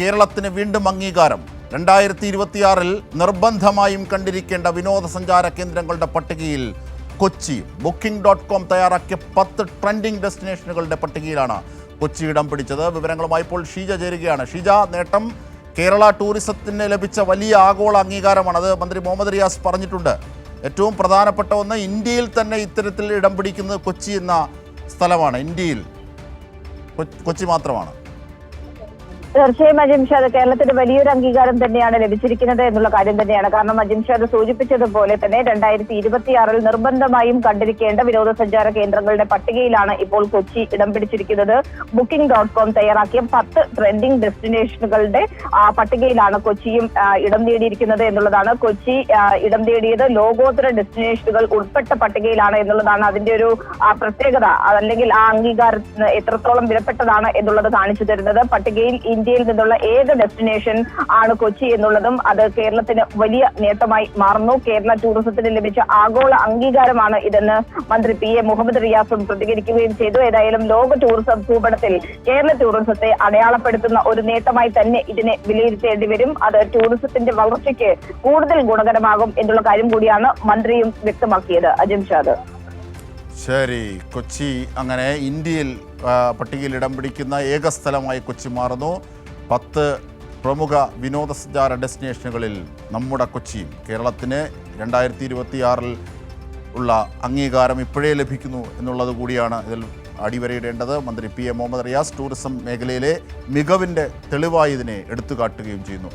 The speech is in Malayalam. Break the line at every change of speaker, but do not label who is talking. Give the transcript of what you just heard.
കേരളത്തിന് വീണ്ടും അംഗീകാരം. രണ്ടായിരത്തി ഇരുപത്തിയാറിൽ നിർബന്ധമായും കണ്ടിരിക്കേണ്ട വിനോദസഞ്ചാര കേന്ദ്രങ്ങളുടെ പട്ടികയിൽ കൊച്ചി ബുക്കിംഗ് ഡോട്ട് കോം തയ്യാറാക്കിയ പത്ത് ട്രെൻഡിംഗ് ഡെസ്റ്റിനേഷനുകളുടെ പട്ടികയിലാണ് കൊച്ചി ഇടം പിടിച്ചത്. വിവരങ്ങളുമായി ഇപ്പോൾ ഷീജ ചേരുകയാണ്. ഷീജ നേട്ടം കേരള ടൂറിസത്തിന് ലഭിച്ച വലിയ ആഗോള അംഗീകാരമാണ് അത് മന്ത്രി മുഹമ്മദ് റിയാസ് പറഞ്ഞിട്ടുണ്ട്. ഏറ്റവും പ്രധാനപ്പെട്ട ഒന്ന് ഇന്ത്യയിൽ തന്നെ ഇത്തരത്തിൽ ഇടം പിടിക്കുന്നത് കൊച്ചി എന്ന സ്ഥലമാണ്. ഇന്ത്യയിൽ കൊച്ചി മാത്രമാണ്.
തീർച്ചയായും അജിംഷാദ് കേരളത്തിന് വലിയൊരു അംഗീകാരം തന്നെയാണ് ലഭിച്ചിരിക്കുന്നത് എന്നുള്ള കാര്യം തന്നെയാണ്. കാരണം അജിംഷാദ് സൂചിപ്പിച്ചതുപോലെ തന്നെ രണ്ടായിരത്തി ഇരുപത്തിയാറിൽ നിർബന്ധമായും കണ്ടിരിക്കേണ്ട വിനോദസഞ്ചാര കേന്ദ്രങ്ങളുടെ പട്ടികയിലാണ് ഇപ്പോൾ കൊച്ചി ഇടം പിടിച്ചിരിക്കുന്നത്. ബുക്കിംഗ് ഡോട്ട് കോം തയ്യാറാക്കിയ പത്ത് ട്രെൻഡിംഗ് ഡെസ്റ്റിനേഷനുകളുടെ പട്ടികയിലാണ് കൊച്ചിയും ഇടം നേടിയിരിക്കുന്നത് എന്നുള്ളതാണ്. കൊച്ചി ഇടം നേടിയത് ലോകോത്തര ഡെസ്റ്റിനേഷനുകൾ ഉൾപ്പെട്ട പട്ടികയിലാണ് എന്നുള്ളതാണ് അതിന്റെ ഒരു പ്രത്യേകത. അതല്ലെങ്കിൽ ആ അംഗീകാരം എത്രത്തോളം വിലപ്പെട്ടതാണ് എന്നുള്ളത് കാണിച്ചു തരുന്നത്. പട്ടികയിൽ ഇന്ത്യയിൽ നിന്നുള്ള ഏക ഡെസ്റ്റിനേഷൻ ആണ് കൊച്ചി എന്നുള്ളതും അത് കേരളത്തിന് വലിയ നേട്ടമായി മാറുന്നു. കേരള ടൂറിസത്തിന് ലഭിച്ച ആഗോള അംഗീകാരമാണ് ഇതെന്ന് മന്ത്രി പി എ മുഹമ്മദ് റിയാസും പ്രതികരിക്കുകയും ചെയ്തു. ഏതായാലും ലോക ടൂറിസം ഭൂപടത്തിൽ കേരള ടൂറിസത്തെ അടയാളപ്പെടുത്തുന്ന ഒരു നേട്ടമായി തന്നെ ഇതിനെ വിലയിരുത്തേണ്ടി വരും. അത് ടൂറിസത്തിന്റെ വളർച്ചയ്ക്ക് കൂടുതൽ ഗുണകരമാകും എന്നുള്ള കാര്യം കൂടിയാണ് മന്ത്രിയും വ്യക്തമാക്കിയത്. അജിംഷാദ്
ശരി കൊച്ചി അങ്ങനെ ഇന്ത്യയിൽ പട്ടികയിൽ ഇടം പിടിക്കുന്ന ഏക സ്ഥലമായി കൊച്ചി മാറുന്നു. പത്ത് പ്രമുഖ വിനോദസഞ്ചാര ഡെസ്റ്റിനേഷനുകളിൽ നമ്മുടെ കൊച്ചിയും കേരളത്തിന് രണ്ടായിരത്തി ഇരുപത്തിയാറിൽ ഉള്ള അംഗീകാരം ഇപ്പോഴേ ലഭിക്കുന്നു എന്നുള്ളത് കൂടിയാണ് ഇതിൽ അടിവരയിടേണ്ടത്. മന്ത്രി P A Muhammad Riyas tourism മേഖലയിലെ മികവിന്റെ തെളിവായി ഇതിനെ എടുത്തു കാട്ടുകയും ചെയ്യുന്നു.